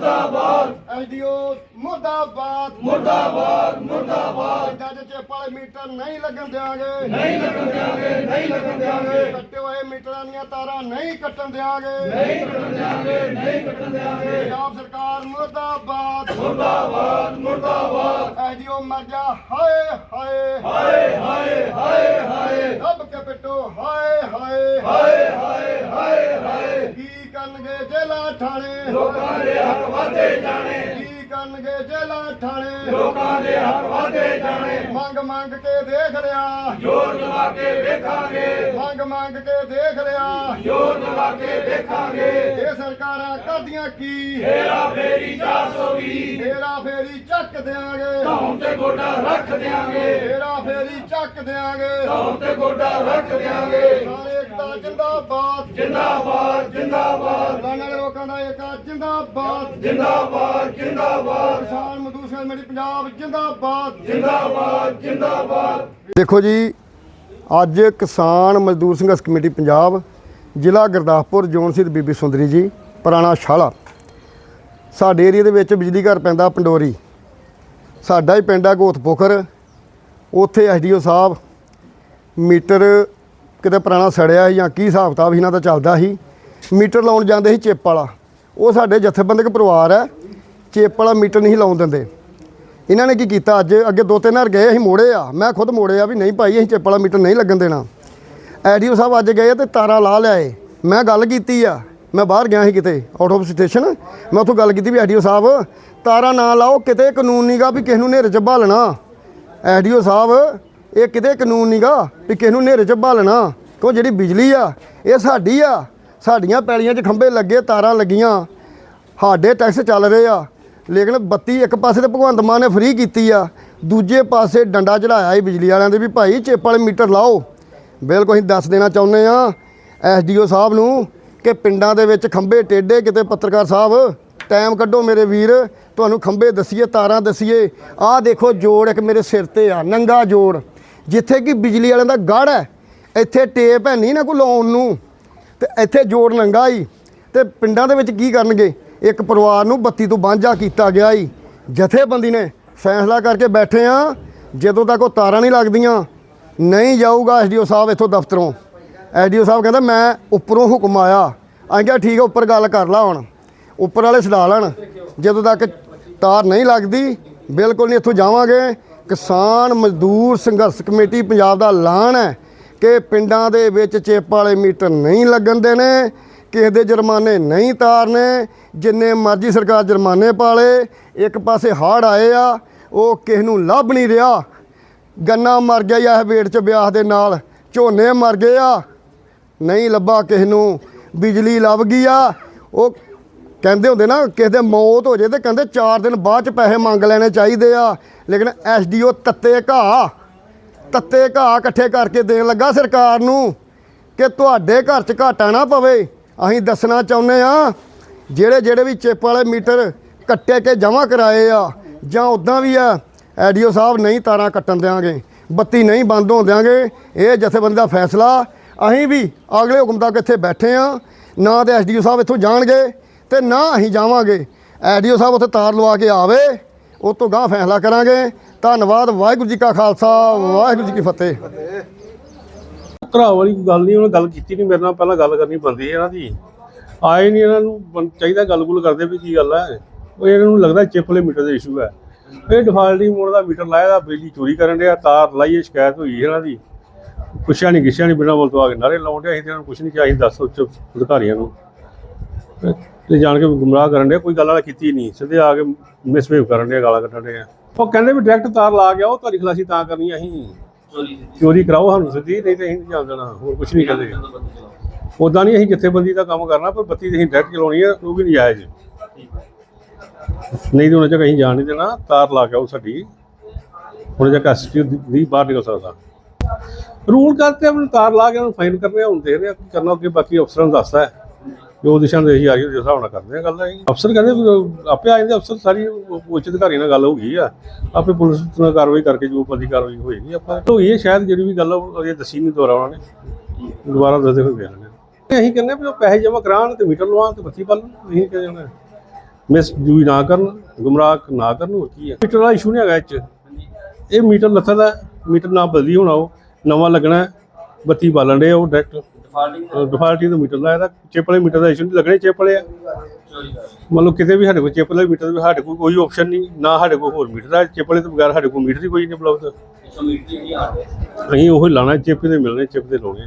ਮੁਰਦਾਬਾਦ। ਐਸਡੀਓ ਮੁਰਦਾਬਾਦ। ਮੁਰਦਾਬਾਦ ਮੁਰਦਾਬਾਦ। ਜੱਜ ਚਿੱਪ ਵਾਲੇ ਮੀਟਰ ਨਹੀਂ ਲੱਗਣ ਦਿਆਂਗੇ। ਨਹੀਂ ਲੱਗਣ ਦਿਆਂਗੇ ਨਹੀਂ ਲੱਗਣ ਦਿਆਂਗੇ। ਕੱਟੇ ਹੋਏ ਮੀਟਰਾਂ ਦੀਆਂ ਤਾਰਾਂ ਨਹੀਂ ਕੱਟਣ ਦਿਆਂਗੇ। ਨਹੀਂ ਕੱਟਣ ਦਿਆਂਗੇ ਨਹੀਂ ਕੱਟਣ ਦਿਆਂਗੇ। ਪੰਜਾਬ ਸਰਕਾਰ ਮੁਰਦਾਬਾਦ। ਮੁਰਦਾਬਾਦ ਮੁਰਦਾਬਾਦ। ਐਸਡੀਓ ਮਰ ਜਾ ਹਾਏ ਹਾਏ। ਹਾਏ ਹਾਏ ਹਾਏ ਹਾਏ। ਰੱਬ ਕੇ ਪਿੱਟੋ ਹਾਏ ਹਾਏ। ਹਾਏ ਹਾਏ ਹਾਏ ਹਾਏ। ਕਰਨਗੇ ਜੇਲਾ ਠਾਣੇ। ਲੋਕਾਂ ਦੇ ਹੱਕ ਵਾਧੇ ਜਾਣੇ। ਕੀ ਕਰਨਗੇ ਜੇਲਾ ਠਾਣੇ। ਲੋਕਾਂ ਦੇ ਹੱਕ ਵਾਧੇ ਜਾਣੇ। ਮੰਗ ਮੰਗ ਕੇ ਦੇਖ ਲਿਆ। ਜੋਰ ਜਮਾ ਕੇ ਵੇਖਾਂਗੇ ਮੰਗ ਮੰਗ ਕੇ ਦੇਖ ਲਿਆ। ਜੋਰ ਜਮਾ ਕੇ ਵੇਖਾਂਗੇ ਇਹ ਸਰਕਾਰਾਂ ਕਰਦੀਆਂ ਕੀ? ਤੇਰਾ ਫੇਰੀ 420 ਤੇਰਾ ਫੇਰੀ ਚੱਕ ਦਿਆਂਗੇ। ਧੌਣ ਤੇ ਗੋਡਾ ਰੱਖ ਦਿਆਂਗੇ। ਤੇਰਾ ਫੇਰੀ ਚੱਕ ਦਿਆਂਗੇ। ਧੌਣ ਤੇ ਗੋਡਾ ਰੱਖ ਦਿਆਂਗੇ। ਸਾਰੇ ਏਕਤਾ ਜਿੰਦਾਬਾਦ। ਜਿੰਦਾਬਾਦ ਜਿੰਦਾਬਾਦ। ਲੋਕਾਂ ਦਾ ਏਕਾ ਜਿੰਦਾਬਾਦ। ਜਿੰਦਾਬਾਦ ਜਿੰਦਾਬਾਦ। ਕਿਸਾਨ ਮਜ਼ਦੂਰ ਸੰਘ ਮੇਰੀ ਪੰਜਾਬ ਜਿੰਦਾਬਾਦ। ਜਿੰਦਾਬਾਦ ਜਿੰਦਾਬਾਦ। ਦੇਖੋ ਜੀ ਅੱਜ ਕਿਸਾਨ ਮਜ਼ਦੂਰ ਸੰਘਰਸ਼ ਕਮੇਟੀ ਪੰਜਾਬ ਜ਼ਿਲ੍ਹਾ ਗੁਰਦਾਸਪੁਰ ਜੋਨ ਸਿੱਧ ਬੀਬੀ ਸੁੰਦਰੀ ਜੀ ਪੁਰਾਣਾ ਸ਼ਾਲਾ। ਸਾਡੇ ਏਰੀਆ ਦੇ ਵਿੱਚ ਬਿਜਲੀ ਘਰ ਪੈਂਦਾ ਪੰਡੋਰੀ। ਸਾਡਾ ਹੀ ਪਿੰਡ ਆ ਗੋਤਪੋਖਰ। ਉੱਥੇ ਐਸਡੀਓ ਸਾਹਿਬ ਮੀਟਰ ਕਿਤੇ ਪੁਰਾਣਾ ਸੜਿਆ ਜਾਂ ਕੀ ਹਿਸਾਬ ਕਿਤਾਬ ਇਹਨਾਂ ਦਾ ਚੱਲਦਾ ਸੀ। ਮੀਟਰ ਲਾਉਣ ਜਾਂਦੇ ਸੀ ਚਿੱਪ ਵਾਲਾ। ਉਹ ਸਾਡੇ ਜਥੇਬੰਦਕ ਪਰਿਵਾਰ ਹੈ। ਚੇਪ ਵਾਲਾ ਮੀਟਰ ਨਹੀਂ ਲਾਉਣ ਦਿੰਦੇ। ਇਹਨਾਂ ਨੇ ਕੀ ਕੀਤਾ? ਅੱਜ ਅੱਗੇ ਦੋ ਤਿੰਨ ਵਾਰ ਗਏ, ਅਸੀਂ ਮੋੜੇ ਆ। ਮੈਂ ਖੁਦ ਮੋੜੇ ਆ ਵੀ ਨਹੀਂ ਭਾਈ, ਅਸੀਂ ਚੇਪ ਵਾਲਾ ਮੀਟਰ ਨਹੀਂ ਲੱਗਣ ਦੇਣਾ। ਐਡੀਓ ਸਾਹਿਬ ਅੱਜ ਗਏ ਤੇ ਤਾਰਾਂ ਲਾ ਲਿਆਏ। ਮੈਂ ਗੱਲ ਕੀਤੀ ਆ। ਮੈਂ ਬਾਹਰ ਗਿਆ ਸੀ ਕਿਤੇ ਆਊਟ ਆਫ ਸਟੇਸ਼ਨ ਮੈਂ ਉੱਥੋਂ ਗੱਲ ਕੀਤੀ ਵੀ ਐਡੀਓ ਸਾਹਿਬ, ਤਾਰਾਂ ਨਾ ਲਾਓ, ਕਿਤੇ ਕਾਨੂੰਨ ਨਹੀਂਗਾ ਵੀ ਕਿਸ ਨੂੰ ਨੇਰੇ 'ਚ ਭਾਲਣਾ ਐਡੀਓ ਸਾਹਿਬ, ਇਹ ਕਿਤੇ ਕਾਨੂੰਨ ਨਹੀਂਗਾ ਵੀ ਕਿਸ ਨੂੰ ਨੇਰੇ 'ਚ ਭਾਲਣਾ ਕਿਉਂ ਜਿਹੜੀ ਬਿਜਲੀ ਆ, ਇਹ ਸਾਡੀ ਆ। ਸਾਡੀਆਂ ਪੈਲੀਆਂ 'ਚ ਖੰਭੇ ਲੱਗੇ, ਤਾਰਾਂ ਲੱਗੀਆਂ। ਸਾਡੇ ਟੈਕਸ ਚੱਲ ਰਹੇ ਆ। ਲੇਕਿਨ ਬੱਤੀ ਇੱਕ ਪਾਸੇ ਤੇ ਭਗਵੰਤ ਮਾਨ ਨੇ ਫ੍ਰੀ ਕੀਤੀ ਆ, ਦੂਜੇ ਪਾਸੇ ਡੰਡਾ ਚੜਾਇਆ ਹੀ ਬਿਜਲੀ ਵਾਲਿਆਂ ਦੇ ਵੀ ਭਾਈ, ਚਿੱਪ ਵਾਲੇ ਮੀਟਰ ਲਾਓ। ਬਿਲਕੁਲ ਅਸੀਂ ਦੱਸ ਦੇਣਾ ਚਾਹੁੰਦੇ ਆ ਐਸਡੀਓ ਸਾਹਿਬ ਨੂੰ ਕਿ ਪਿੰਡਾਂ ਦੇ ਵਿੱਚ ਖੰਭੇ ਟੇਡੇ ਕਿਤੇ ਪੱਤਰਕਾਰ ਸਾਹਿਬ ਟਾਈਮ ਕੱਢੋ ਮੇਰੇ ਵੀਰ, ਤੁਹਾਨੂੰ ਖੰਭੇ ਦਸੀਏ, ਤਾਰਾਂ ਦਸੀਏ। ਆਹ ਦੇਖੋ ਜੋੜ ਇੱਕ ਮੇਰੇ ਸਿਰ ਤੇ ਆ, ਨੰਗਾ ਜੋੜ। ਜਿੱਥੇ ਕਿ ਬਿਜਲੀ ਵਾਲਿਆਂ ਦਾ ਗੜ ਹੈ, ਇੱਥੇ ਟੇਪ ਹੈ, ਨਹੀਂ ਨਾ ਕੋਈ ਲਾਉਣ ਨੂੰ। ਤੇ ਇੱਥੇ ਜੋੜ ਨੰਗਾ ਹੀ ਤੇ ਪਿੰਡਾਂ ਦੇ ਵਿੱਚ ਕੀ ਕਰਨਗੇ? ਇੱਕ ਪਰਿਵਾਰ ਨੂੰ ਬੱਤੀ ਤੋਂ ਵਾਂਝਾ ਕੀਤਾ ਗਿਆ ਹੀ ਜਥੇਬੰਦੀ ਨੇ ਫੈਸਲਾ ਕਰਕੇ ਬੈਠੇ ਆ, ਜਦੋਂ ਤੱਕ ਉਹ ਤਾਰਾਂ ਨਹੀਂ ਲੱਗਦੀਆਂ, ਨਹੀਂ ਜਾਊਗਾ ਐਸਡੀਓ ਸਾਹਿਬ ਇੱਥੋਂ ਦਫ਼ਤਰੋਂ। ਐਸਡੀਓ ਸਾਹਿਬ ਕਹਿੰਦਾ, ਮੈਂ ਉੱਪਰੋਂ ਹੁਕਮ ਆਇਆ। ਆਂ ਕਿਹਾ, ਠੀਕ ਹੈ ਉੱਪਰ ਗੱਲ ਕਰ ਲਾ ਹੁਣ। ਉੱਪਰ ਵਾਲੇ ਛਡਾ ਲੈਣ। ਜਦੋਂ ਤੱਕ ਤਾਰ ਨਹੀਂ ਲੱਗਦੀ, ਬਿਲਕੁਲ ਨਹੀਂ ਇੱਥੋਂ ਜਾਵਾਂਗੇ। ਕਿਸਾਨ ਮਜ਼ਦੂਰ ਸੰਘਰਸ਼ ਕਮੇਟੀ ਪੰਜਾਬ ਦਾ ਐਲਾਨ ਹੈ ਕਿ ਪਿੰਡਾਂ ਦੇ ਵਿੱਚ ਚੇਪ ਵਾਲੇ ਮੀਟਰ ਨਹੀਂ ਲੱਗਣ ਦੇਣੇ। ਕਿਸੇ ਦੇ ਜੁਰਮਾਨੇ ਨਹੀਂ ਤਾਰਨੇ, ਜਿੰਨੇ ਮਰਜ਼ੀ ਸਰਕਾਰ ਜੁਰਮਾਨੇ ਪਾਲੇ, ਇੱਕ ਪਾਸੇ ਹੜ੍ਹ ਆਏ ਆ, ਉਹ ਕਿਸੇ ਨੂੰ ਲੱਭ ਨਹੀਂ ਰਿਹਾ। ਗੰਨਾ ਮਰ ਗਿਆ ਇਹ ਵੇੜ ਚ ਵਿਆਹ ਦੇ ਨਾਲ, ਝੋਨੇ ਮਰ ਗਏ ਆ, ਨਹੀਂ ਲੱਭਾ ਕਿਸੇ ਨੂੰ, ਬਿਜਲੀ ਲੱਭ ਗਈ ਆ। ਉਹ ਕਹਿੰਦੇ ਹੁੰਦੇ ਨਾ, ਕਿਸੇ ਦੇ ਮੌਤ ਹੋ ਜੇ ਤੇ ਕਹਿੰਦੇ 4 ਦਿਨ ਬਾਅਦ ਚ ਪੈਸੇ ਮੰਗ ਲੈਣੇ ਚਾਹੀਦੇ ਆ। ਲੇਕਿਨ ਐਸਡੀਓ ਤੱਤੇ ਘਾਹ ਤੱਤੇ ਘਾਹ ਇਕੱਠੇ ਕਰਕੇ ਦੇਣ ਲੱਗਾ ਸਰਕਾਰ ਨੂੰ ਕਿ ਤੁਹਾਡੇ ਘਰ 'ਚ ਘਾਟਾ ਨਾ ਪਵੇ। ਅਸੀਂ ਦੱਸਣਾ ਚਾਹੁੰਦੇ ਆ ਜਿਹੜੇ ਜਿਹੜੇ ਵੀ ਚਿੱਪ ਵਾਲੇ ਮੀਟਰ ਕੱਟੇ ਕੇ ਜਮ੍ਹਾਂ ਕਰਾਏ ਆ, ਜਾਂ ਉਦਾਂ ਵੀ ਆ, ਐਡੀਓ ਸਾਹਿਬ ਨਹੀਂ ਤਾਰਾਂ ਕੱਟਣ ਦਿਆਂਗੇ, ਬੱਤੀ ਨਹੀਂ ਬੰਦ ਹੋਣ ਦਿਆਂਗੇ, ਇਹ ਜਥੇਬੰਦੀ ਦਾ ਫੈਸਲਾ, ਅਸੀਂ ਵੀ ਅਗਲੇ ਹੁਕਮ ਤੱਕ ਇੱਥੇ ਬੈਠੇ ਆ ਨਾ ਤੇ ਐਸਡੀਓ ਸਾਹਿਬ ਇੱਥੋਂ ਜਾਣਗੇ ਤੇ ਨਾ ਅਸੀਂ ਜਾਵਾਂਗੇ। ਐਡੀਓ ਸਾਹਿਬ ਉੱਥੇ ਤਾਰ ਲਵਾ ਕੇ ਆਵੇ, ਉਹ ਤੋਂ ਗਾਂ ਫੈਸਲਾ ਕਰਾਂਗੇ। ਧੰਨਵਾਦ, ਵਾਹਿਗੁਰੂ ਜੀ ਕਾ ਖਾਲਸਾ, ਵਾਹਿਗੁਰੂ ਜੀ ਕੀ ਫਤਿਹ। ਘਰਾ ਵਾਲੀ ਗੱਲ ਨਹੀਂ, ਉਹਨੇ ਗੱਲ ਕੀਤੀ ਨਹੀਂ, ਮੇਰੇ ਨਾਲ ਪਹਿਲਾਂ ਗੱਲ ਕਰਨੀ ਬੰਦੀ ਇਹਨਾਂ ਦੀ। ਆਏ ਨਹੀਂ ਇਹਨਾਂ ਨੂੰ, ਬੰ- ਚਾਹੀਦਾ ਗੱਲ-ਗੁਲ ਕਰਦੇ ਵੀ ਕੀ ਗੱਲ ਹੈ ਉਹ ਇਹਨਾਂ ਨੂੰ ਲੱਗਦਾ ਚਿੱਪ ਵਾਲੇ ਮੀਟਰ ਦਾ ਇਸ਼ੂ ਹੈ ਇਹ ਡਿਫਾਲਟਿੰਗ ਮੋਡ ਦਾ ਮੀਟਰ ਲਾਇਆ ਦਾ, ਬਿਜਲੀ ਚੋਰੀ ਕਰਨ ਡਿਆ, ਤਾਰ ਲਾਈਏ, ਸ਼ਿਕਾਇਤ ਹੋਈ ਇਹਨਾਂ ਦੀ। ਪੁੱਛਿਆ ਨਹੀਂ ਗਿੱਛਿਆ ਨਹੀਂ ਬਿਨਾਂ ਬੋਲ ਤੋਂ ਆ ਕੇ ਨਾਰੇ ਲਾਉਣ ਡਿਆ ਅਸੀਂ ਤੇ ਇਹਨਾਂ ਨੂੰ ਕੁਛ ਨਹੀਂ ਕਿਹਾ ਅਸੀਂ ਦੱਸ ਉੱਚ ਅਧਿਕਾਰੀਆਂ ਨੂੰ। ਤੇ- ਜਾਣ ਕੇ ਗੁੰਮਰਾਹ ਕਰਨ ਡਿਆ, ਕੋਈ ਗੱਲ ਵਾਲਾ ਕੀਤੀ ਨਹੀਂ ਸਿੱਧੇ ਆ ਕੇ ਮਿਸਬਿਹੇਵ ਕਰਨ ਡਿਆ, ਗਾਲਾਂ ਕੱਢਣ ਡਿਆ। ਉਹ ਕਹਿੰਦੇ ਵੀ ਡਾਇਰੈਕਟ ਤਾਰ ਲਾ ਗਿਆ ਉਹ ਤੁਹਾਡੀ ਖਲਾਸੀ ਤਾਂ ਕਰਨੀ ਅਸੀਂ। ਚੋਰੀ ਕਰਾਓ ਸਾਨੂੰ ਸਿੱਧੀ ਨਹੀਂ ਤੇ ਅਸੀਂ ਨਹੀਂ ਜਾਣ ਦੇਣਾ ਹੋਰ ਕੁਝ ਨਹੀਂ ਕਹਿੰਦੇ ਉਦਾਂ ਨਹੀਂ ਅਸੀਂ ਜਥੇਬੰਦੀ ਦਾ ਕੰਮ ਕਰਨਾ ਪਰ ਬੱਤੀ ਅਸੀਂ ਡਾਇਰੈਕਟ ਚਲਾਉਣੀ ਹੈ ਉਹ ਵੀ ਨਹੀਂ ਜਾਇਜ਼ ਨਹੀਂ ਤੇ ਉਹਨਾਂ ਚ ਅਸੀਂ ਜਾਣ ਨਹੀਂ ਦੇਣਾ ਤਾਰ ਲਾ ਕੇ ਉਹ ਸਾਡੀ। ਹੁਣ ਜੇ ਐਸਟੀ ਦੀ ਬਾਹਰ ਨਿਕਲ ਸਕਦਾ। ਰੂਲ ਕਰਤੇ ਆਪਣੀ ਤਾਰ ਲਾ ਕੇ ਉਹਨੂੰ ਫਾਈਨ ਕਰਨੇ ਹੁਣ ਆ ਕੀ ਕਰਨਾ ਅੱਗੇ ਬਾਕੀ ਅਫਸਰਾਂ ਨੂੰ ਦੱਸਦਾ ਹੈ। ਜੋ ਦਿਸ਼ਾ ਨਿਰਦੇਸ਼ ਆ ਰਹੀ ਉਹਦੇ ਹਿਸਾਬ ਨਾਲ ਕਰਦੇ ਆ ਗੱਲ ਹੈ ਅਫਸਰ ਕਹਿੰਦੇ ਵੀ ਆਪੇ ਆ ਜਾਂਦੇ, ਅਫਸਰ ਸਾਰੀ ਉੱਚ ਅਧਿਕਾਰੀ ਨਾਲ ਗੱਲ ਹੋ ਗਈ ਆ। ਆਪੇ ਪੁਲਿਸ ਨਾਲ ਕਾਰਵਾਈ ਕਰਕੇ ਜੋ ਬੰਦੀ ਕਾਰਵਾਈ ਹੋਏਗੀ, ਆਪਾਂ ਹੋਈ ਹੈ ਸ਼ਾਇਦ ਜਿਹੜੀ ਵੀ ਗੱਲ ਉਹ ਦੱਸੀ ਨਹੀਂ ਦੁਬਾਰਾ ਉਹਨਾਂ ਨੇ। ਦੁਬਾਰਾ ਦੱਸਦੇ ਹੋਏ ਵੇਖ ਲੈਣੇ ਅਸੀਂ ਕਹਿੰਦੇ ਵੀ ਉਹ ਪੈਸੇ ਜਮ੍ਹਾਂ ਕਰਾਉਣ ਤੇ ਮੀਟਰ ਲਵਾਉਣ ਤੇ ਬੱਤੀ ਪਾ ਲੈਣ ਕਹਿ ਕਹਿੰਦੇ ਮਿਸ ਜੂਈ ਨਾ ਕਰਨ, ਗੁੰਮਰਾਹ ਨਾ ਕਰਨ, ਹੋਰ ਕੀ ਹੈ ਮੀਟਰ ਦਾ ਇਸ਼ੂ ਨਹੀਂ ਹੈਗਾ ਇੱਥੇ ਇਹ ਮੀਟਰ ਲੱਥਾ ਦਾ, ਮੀਟਰ ਨਾ ਬਦਲੀ ਹੋਣਾ ਉਹ, ਨਵਾਂ ਲੱਗਣਾ, ਬੱਤੀ ਬਾਲਣ ਦੇ ਉਹ ਡਾਇਰੈਕਟ ਡਿਫਾਲਟੀ ਦਾ ਮੀਟਰ ਦਾ ਇਹਦਾ ਚਿੱਪ ਵਾਲੇ ਮੀਟਰ ਦਾ ਇਸ਼ੂ ਨਹੀਂ ਲੱਗਣੇ ਚਿੱਪ ਵਾਲੇ ਆ। ਮਤਲਬ ਕਿਤੇ ਵੀ ਸਾਡੇ ਕੋਲ ਚਿੱਪ ਵਾਲੇ ਮੀਟਰ ਦੇ ਸਾਡੇ ਕੋਲ ਕੋਈ ਆਪਸ਼ਨ ਨਹੀਂ ਨਾ ਸਾਡੇ ਕੋਲ ਹੋਰ ਮੀਟਰ ਹੈ ਚਿੱਪ ਵਾਲੇ ਤੋਂ ਬਗੈਰ ਸਾਡੇ ਕੋਲ ਮੀਟਰ ਹੀ ਕੋਈ ਨਹੀਂ ਉਪਲਬਧ। ਅਸੀਂ ਉਹ ਲਾਣਾ ਚਿੱਪ ਦੇ ਮਿਲਣੇ ਚਿੱਪ ਦੇ ਲਾਉਣੇ।